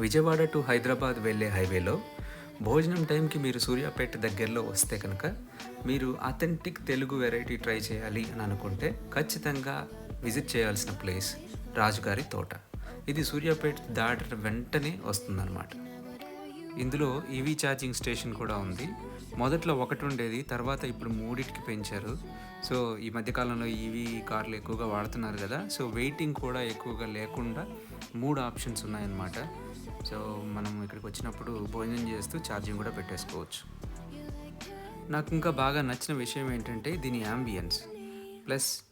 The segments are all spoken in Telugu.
విజయవాడ టు హైదరాబాద్ వెళ్ళే హైవేలో భోజనం టైంకి మీరు సూర్యాపేట దగ్గరలో వస్తే కనుక మీరు అథెంటిక్ తెలుగు వెరైటీ ట్రై చేయాలి అని అనుకుంటే ఖచ్చితంగా విజిట్ చేయాల్సిన ప్లేస్ రాజుగారి తోట. ఇది సూర్యాపేట దాటిన వెంటనే వస్తుందన్నమాట. ఇందులో ఈవీ ఛార్జింగ్ స్టేషన్ కూడా ఉంది. మొదట్లో ఒకటి ఉండేది తర్వాత ఇప్పుడు మూడింటికి పెంచారు. సో ఈ మధ్యకాలంలో ఈవీ కార్లు ఎక్కువగా వాడుతున్నారు కదా సో వెయిటింగ్ కూడా ఎక్కువగా లేకుండా మూడు ఆప్షన్స్ ఉన్నాయన్నమాట. సో మనం ఇక్కడికి వచ్చినప్పుడు భోజనం చేస్తూ ఛార్జింగ్ కూడా పెట్టేసుకోవచ్చు. నాకు ఇంకా బాగా నచ్చిన విషయం ఏంటంటే దీని యాంబియన్స్ ప్లస్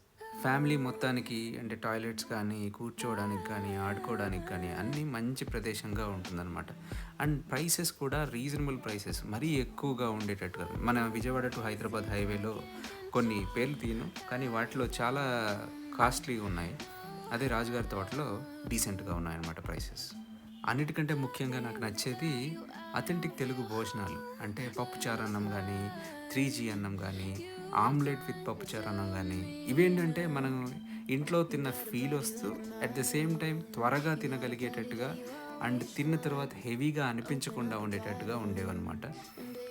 ఫ్యామిలీ మొత్తానికి అంటే టాయిలెట్స్ కానీ కూర్చోవడానికి కానీ ఆడుకోవడానికి కానీ అన్నీ మంచి ప్రదేశంగా ఉంటుందన్నమాట. అండ్ ప్రైసెస్ కూడా రీజనబుల్ ప్రైసెస్. మరీ ఎక్కువగా ఉండేటట్టుగా. మన విజయవాడ టు హైదరాబాద్ హైవేలో కొన్ని పేర్లు తీయను. కానీ వాటిలో చాలా కాస్ట్లీగా ఉన్నాయి. అదే రాజుగారి తోటలో డీసెంట్గా ఉన్నాయన్నమాట ప్రైసెస్. అన్నిటికంటే ముఖ్యంగా నాకు నచ్చేది అథెంటిక్ తెలుగు భోజనాలు. అంటే పప్పుచారు అన్నం కానీ త్రీ జీ అన్నం కానీ ఆమ్లెట్ విత్ పప్పుచారు అన్నం కానీ ఇవేంటంటే మనం ఇంట్లో తిన్న ఫీల్ వస్తూ అట్ ద సేమ్ టైం త్వరగా తినగలిగేటట్టుగా అండ్ తిన్న తర్వాత హెవీగా అనిపించకుండా ఉండేటట్టుగా ఉండేవన్నమాట.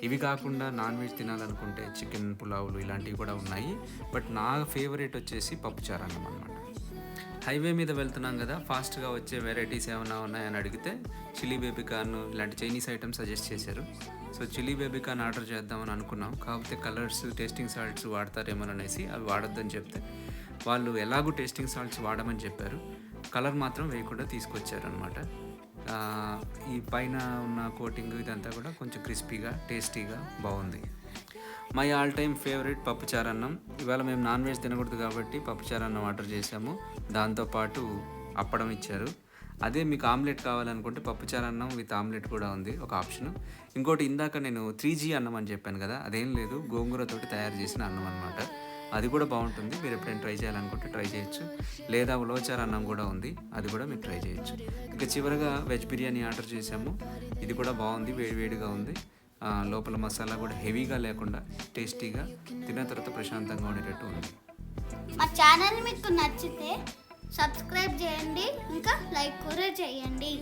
ఇవి కాకుండా నాన్ వెజ్ తినాలనుకుంటే చికెన్ పులావులు ఇలాంటివి కూడా ఉన్నాయి. బట్ నా ఫేవరెట్ వచ్చేసి పప్పుచారు అన్నం అనమాట హైవే మీద వెళ్తున్నాం కదా ఫాస్ట్గా వచ్చే వెరైటీస్ ఏమైనా ఉన్నాయని అడిగితే చిల్లీ బేబీ కార్న్ ఇలాంటి చైనీస్ ఐటమ్స్ సజెస్ట్ చేశారు. So chilli baby corn order చేద్దామని అనుకున్నాం. కాకపోతే కలర్స్ టేస్టింగ్ సాల్ట్స్ వాడతారేమోననేసి అవి వాడొద్దని చెప్తే వాళ్ళు ఎలాగూ టేస్టింగ్ సాల్ట్స్ వాడమని చెప్పారు. కలర్ మాత్రం వేయకుండా తీసుకొచ్చారనమాట ఈ పైన ఉన్న కోటింగ్ ఇదంతా కూడా కొంచెం క్రిస్పీగా టేస్టీగా బాగుంది. మై ఆల్ టైమ్ ఫేవరెట్ పప్పుచారు అన్నం ఇవాళ మేము నాన్ వెజ్ తినకూడదు కాబట్టి పప్పుచారు అన్నం ఆర్డర్ చేసాము దాంతోపాటు అప్పడం ఇచ్చారు. అదే మీకు ఆమ్లెట్ కావాలనుకుంటే పప్పుచారు అన్నం విత్ ఆమ్లెట్ కూడా ఉంది ఒక ఆప్షన్. ఇంకోటి ఇందాక నేను త్రీ జీ అన్నం అని చెప్పాను కదా అదేం లేదు గోంగూరతోటి తయారు చేసిన అన్నం అనమాట అది కూడా బాగుంటుంది మీరు ఎప్పుడైనా ట్రై చేయాలనుకుంటే ట్రై చేయొచ్చు. లేదా ఉలవచారు అన్నం కూడా ఉంది అది కూడా మీరు ట్రై చేయొచ్చు. ఇక చివరగా వెజ్ బిర్యానీ ఆర్డర్ చేసాము ఇది కూడా బాగుంది వేడివేడిగా ఉంది. లోపల మసాలా కూడా హెవీగా లేకుండా టేస్టీగా తిన్న తర్వాత ప్రశాంతంగా ఉండేటట్టు ఉంది. మా ఛానల్ మీకు నచ్చితే సబ్స్క్రైబ్ చేయండి ఇంకా లైక్ కూడా చేయండి.